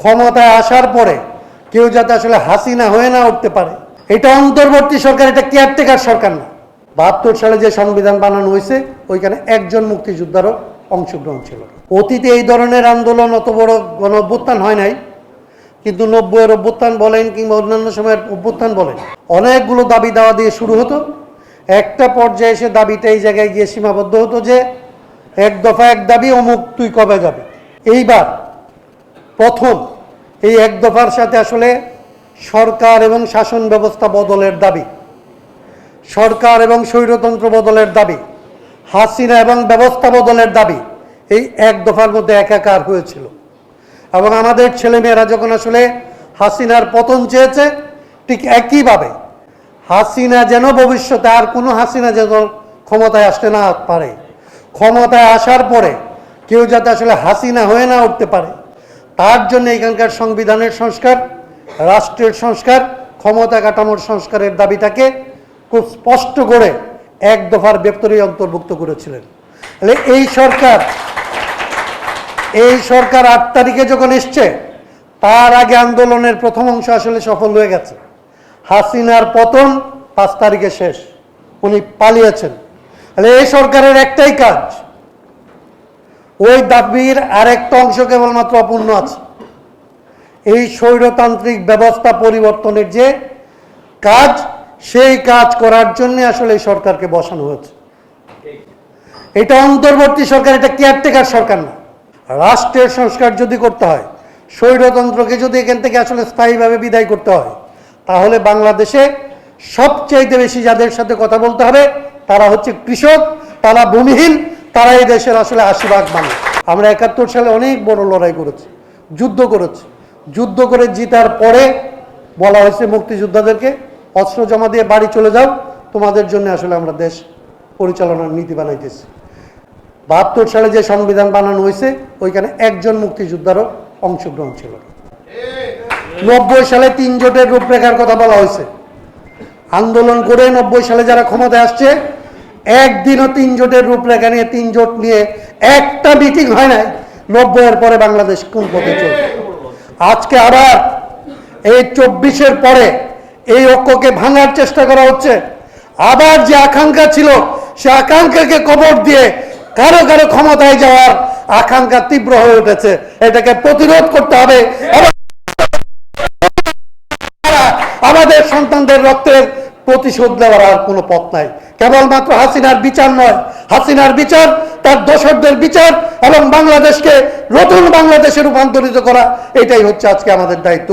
ক্ষমতায় আসার পরে কেউ যাতে আসলে হাসিনা হয়ে না উঠতে পারে, এটা অন্তর্বর্তী সরকার, এটা কেয়ারটেকার সরকার না। বাহাত্তর সালে যে সংবিধান বানানো হয়েছে, ওইখানে একজন মুক্তিযোদ্ধারও অংশগ্রহণ ছিল অতীতে এই ধরনের আন্দোলন অত বড় গণ অভ্যুত্থান হয় নাই, কিন্তু নব্বইয়ের অভ্যুত্থান বলেন কিংবা অন্যান্য সময়ের অভ্যুত্থান বলেন, অনেকগুলো দাবি দাওয়া দিয়ে শুরু হতো। একটা পর্যায়ে এসে দাবিটা এই জায়গায় গিয়ে সীমাবদ্ধ হতো যে এক দফা এক দাবি, অমুক তুই কবে যাবে। এইবার প্রথম এই এক দফার সাথে আসলে সরকার এবং শাসন ব্যবস্থা বদলের দাবি, সরকার এবং স্বৈরতন্ত্র বদলের দাবি, হাসিনা এবং ব্যবস্থা বদলের দাবি এই এক দফার মধ্যে একাকার হয়েছিল। এবং আমাদের ছেলেমেয়েরা যখন আসলে হাসিনার পতন চেয়েছে, ঠিক একইভাবে হাসিনা যেন ভবিষ্যতে আর কোনো হাসিনা যেন ক্ষমতায় আসতে না পারে। ক্ষমতায় আসার পরে কেউ যাতে আসলে হাসিনা হয়ে না উঠতে পারে তার জন্য এখানকার সংবিধানের সংস্কার, রাষ্ট্রের সংস্কার, ক্ষমতা কাঠামোর সংস্কারের দাবিটাকে খুব স্পষ্ট করে এক দফার ভেতরে অন্তর্ভুক্ত করেছিলেন। তাহলে এই সরকার এই সরকার আট তারিখে যখন এসছে, তার আগে আন্দোলনের প্রথম অংশ আসলে সফল হয়ে গেছে। হাসিনার পতন পাঁচ তারিখে শেষ, উনি পালিয়েছেন। তাহলে এই সরকারের একটাই কাজ ওই দাবির আরেকটা অংশ কেবলমাত্র অপূর্ণ আছে। এই স্বৈরতান্ত্রিক ব্যবস্থা পরিবর্তনের যে কাজ, সেই কাজ করার জন্য আসলে এই সরকারকে বসানো হয়েছে। এটা অন্তর্বর্তী সরকার, এটা কেয়ারটেকার সরকার না। রাষ্ট্রের সংস্কার যদি করতে হয়, স্বৈরতন্ত্রকে যদি এখান থেকে আসলে স্থায়ীভাবে বিদায় করতে হয়, তাহলে বাংলাদেশে সবচাইতে বেশি যাদের সাথে কথা বলতে হবে, তারা হচ্ছে কৃষক, তারা ভূমিহীন তারা এই দেশের আসলে আশি ভাগ মানুষ। আমরা একাত্তর সালে অনেক বড় লড়াই করেছি, যুদ্ধ করেছি। যুদ্ধ করে জিতার পরে বলা হয়েছে মুক্তিযোদ্ধাদেরকে, অস্ত্র জমা দিয়ে বাড়ি চলে যাও, তোমাদের জন্য আসলে আমরা দেশ পরিচালনার নীতি বানাইতেছি। বাহাত্তর সালে যে সংবিধান বানানো হয়েছে, ওইখানে একজন মুক্তিযোদ্ধারও অংশগ্রহণ ছিল নব্বই সালে তিন জোটের রূপরেখার কথা বলা হয়েছে। আন্দোলন করে নব্বই সালে যারা ক্ষমতায় আসছে একদিনও তিন জোটের রূপরেখা নিয়ে তিন জোট নিয়ে একটা মিটিং হয় নাই নব্বইয়ের পরে বাংলাদেশ কোন পথে চলছে আজকে আবার এই চব্বিশের পরে এই ঐক্যকে ভাঙার চেষ্টা করা হচ্ছে আবার যে আকাঙ্ক্ষা ছিল সে আকাঙ্ক্ষাকে কবর দিয়ে কারও কারও ক্ষমতায় যাওয়ার আকাঙ্ক্ষা তীব্র হয়ে উঠেছে এটাকে প্রতিরোধ করতে হবে আমাদের সন্তানদের রক্তের প্রতিশোধ নেওয়ার আর কোনো পথ নাই। কেবলমাত্র হাসিনার বিচার নয়। হাসিনার বিচার, তার দশকদের বিচার এবং বাংলাদেশকে নতুন বাংলাদেশে রূপান্তরিত করা, এটাই হচ্ছে আজকে আমাদের দায়িত্ব।